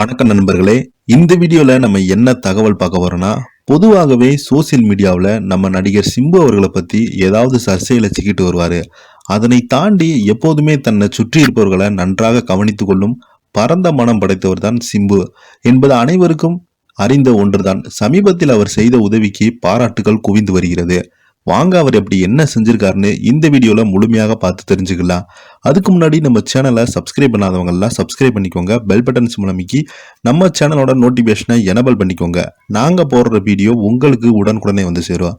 வணக்கம் நண்பர்களே. இந்த வீடியோவில் நம்ம என்ன தகவல் பார்க்க வரோம்னா பொதுவாகவே சோசியல் மீடியாவில் நம்ம நடிகர் சிம்பு அவர்களை பற்றி ஏதாவது சர்ச்சையில் சிக்கிட்டு வருவார். அதனை தாண்டி எப்போதுமே தன்னை சுற்றி இருப்பவர்களை நன்றாக கவனித்து கொள்ளும் பரந்த மனம் படைத்தவர் தான் சிம்பு. என்பது அனைவருக்கும் அறிந்த ஒன்றுதான். சமீபத்தில் அவர் செய்த உதவிக்கு பாராட்டுகள் குவிந்து வருகிறது. வாங்க அவர் அப்படி என்ன செஞ்சிருக்காருன்னு இந்த வீடியோவில் முழுமையாக பார்த்து தெரிஞ்சுக்கலாம். அதுக்கு முன்னாடி நம்ம சேனலை சப்ஸ்கிரைப் பண்ணாதவங்கெல்லாம் சப்ஸ்கிரைப் பண்ணிக்கோங்க. பெல் பட்டன்ஸ் மூலமிக்கி நம்ம சேனலோட நோட்டிஃபிகேஷனை எனபிள் பண்ணிக்கோங்க. நாங்கள் போடுற வீடியோ உங்களுக்கு உடனுக்குடனே வந்து சேரும்.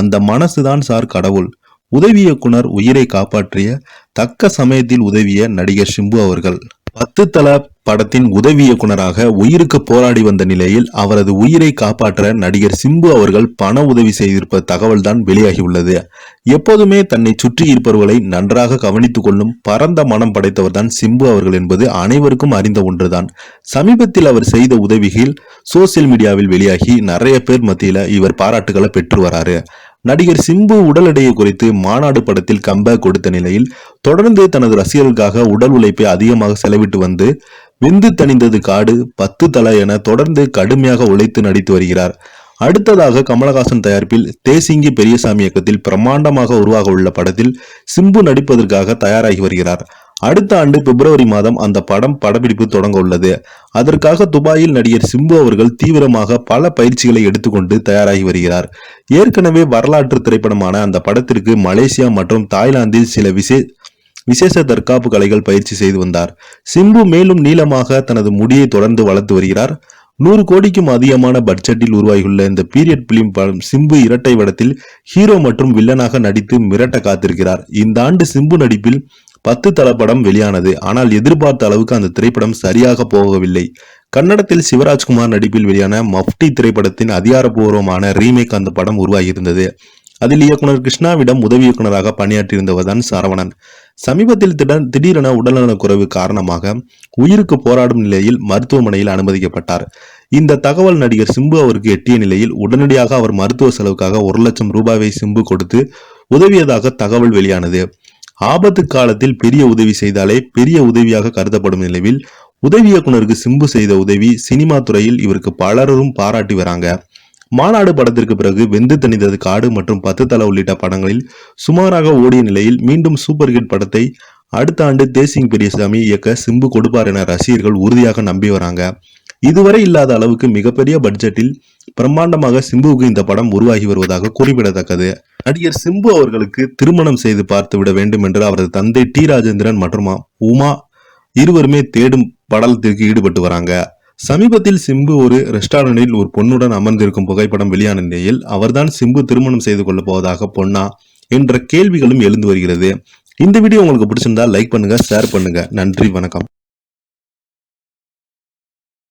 அந்த மனசு தான் சார் கடவுள். உதவி இயக்குனர் உயிரை காப்பாற்றிய தக்க சமயத்தில் உதவிய நடிகர் சிம்பு அவர்கள். பத்து தல படத்தின் உதவி இயக்குனராக உயிருக்கு போராடி வந்த நிலையில் அவரது உயிரை காப்பாற்ற நடிகர் சிம்பு அவர்கள் பண உதவி செய்திருப்ப தகவல் தான் வெளியாகியுள்ளது. எப்போதுமே தன்னை சுற்றி இருப்பவர்களை நன்றாக கவனித்துக் கொள்ளும் பரந்த மனம் படைத்தவர் தான் சிம்பு அவர்கள் என்பது அனைவருக்கும் அறிந்த ஒன்றுதான். சமீபத்தில் அவர் செய்த உதவிகள் சோசியல் மீடியாவில் வெளியாகி நிறைய பேர் மத்தியில இவர் பாராட்டுகளை பெற்று வராரு. நடிகர் சிம்பு உடல் எடையை குறித்து மாநாடு படத்தில் கம்பேக் கொடுத்த நிலையில் தொடர்ந்து தனது ரசிகர்களுக்காக உடல் உழைப்பை அதிகமாக செலவிட்டு வந்து விந்து தணிந்தது காடு பத்து தலை என தொடர்ந்து கடுமையாக உழைத்து நடித்து வருகிறார். அடுத்ததாக கமலஹாசன் தயாரிப்பில் தேசிங்கி பெரியசாமி இயக்கத்தில் பிரம்மாண்டமாக உருவாக உள்ள படத்தில் சிம்பு நடிப்பதற்காக தயாராகி வருகிறார். அடுத்த ஆண்டு பிப்ரவரி மாதம் அந்த படம் படப்பிடிப்பு தொடங்க உள்ளது. அதற்காக துபாயில் நடிகர் சிம்பு அவர்கள் தீவிரமாக பல பயிற்சிகளை எடுத்துக்கொண்டு தயாராகி வருகிறார். ஏற்கனவே வரலாற்று திரைப்படமான அந்த படத்திற்கு மலேசியா மற்றும் தாய்லாந்தில் சில விசே விசேஷ தற்காப்பு கலைகள் பயிற்சி செய்து வந்தார். சிம்பு மேலும் நீளமாக தனது முடியை தொடர்ந்து வளர்த்து வருகிறார். நூறு கோடிக்கும் அதிகமான பட்ஜெட்டில் உருவாகியுள்ள இந்த பீரியட் பிலிம் படம் சிம்பு இரட்டை வடத்தில் ஹீரோ மற்றும் வில்லனாக நடித்து மிரட்ட காத்திருக்கிறார். இந்த ஆண்டு சிம்பு நடிப்பில் பத்து தளப்படம் வெளியானது. ஆனால் எதிர்பார்த்த அளவுக்கு அந்த திரைப்படம் சரியாக போகவில்லை. கன்னடத்தில் சிவராஜ்குமார் நடிப்பில் வெளியான மஃப்டி திரைப்படத்தின் அதிகாரப்பூர்வமான ரீமேக் அந்த படம் உருவாகியிருந்தது. அதில் இயக்குனர் கிருஷ்ணாவிடம் உதவி இயக்குனராக பணியாற்றியிருந்தவர் தான் சரவணன். சமீபத்தில் திட- திடீரென உடல்நலக்குறைவு காரணமாக உயிருக்கு போராடும் நிலையில் மருத்துவமனையில் அனுமதிக்கப்பட்டார். இந்த தகவல் நடிகர் சிம்பு அவருக்கு எட்டிய நிலையில் உடனடியாக அவர் மருத்துவ செலவுக்காக ஒரு லட்சம் ரூபாயை சிம்பு கொடுத்து உதவியதாக தகவல் வெளியானது. ஆபத்து காலத்தில் பெரிய உதவி செய்தாலே பெரிய உதவியாக கருதப்படும் நிலையில் உதவி இயக்குனருக்கு சிம்பு செய்த உதவி சினிமா துறையில் இவருக்கு பலரும் பாராட்டி வராங்க. மாநாடு படத்திற்கு பிறகு வெந்து தணிந்தது காடு மற்றும் பத்து தலை உள்ளிட்ட படங்களில் சுமாராக ஓடிய நிலையில் மீண்டும் சூப்பர் ஹிட் படத்தை அடுத்த ஆண்டு தேசிங் பெரியசாமி இயக்க சிம்பு கொடுப்பார் என ரசிகர்கள் உறுதியாக நம்பி வராங்க. இதுவரை இல்லாத அளவுக்கு மிகப்பெரிய பட்ஜெட்டில் பிரம்மாண்டமாக சிம்புவுக்கு இந்த படம் உருவாகி வருவதாக குறிப்பிடத்தக்கது. நடிகர் சிம்பு அவர்களுக்கு திருமணம் செய்து பார்த்து விட வேண்டும் என்று அவரது தந்தை டி ராஜேந்திரன் மற்றும் உமா இருவருமே தேடும் படலத்திற்கு ஈடுபட்டு வராங்க. சமீபத்தில் சிம்பு ஒரு ரெஸ்டாரண்டில் ஒரு பொண்ணுடன் அமர்ந்திருக்கும் புகைப்படம் வெளியான நிலையில் அவர்தான் சிம்பு திருமணம் செய்து கொள்ளப் போவதாக பொண்ணா என்ற கேள்விகளும் எழுந்து வருகிறது. இந்த வீடியோ உங்களுக்கு பிடிச்சிருந்தா லைக் பண்ணுங்க ஷேர் பண்ணுங்க. நன்றி வணக்கம்.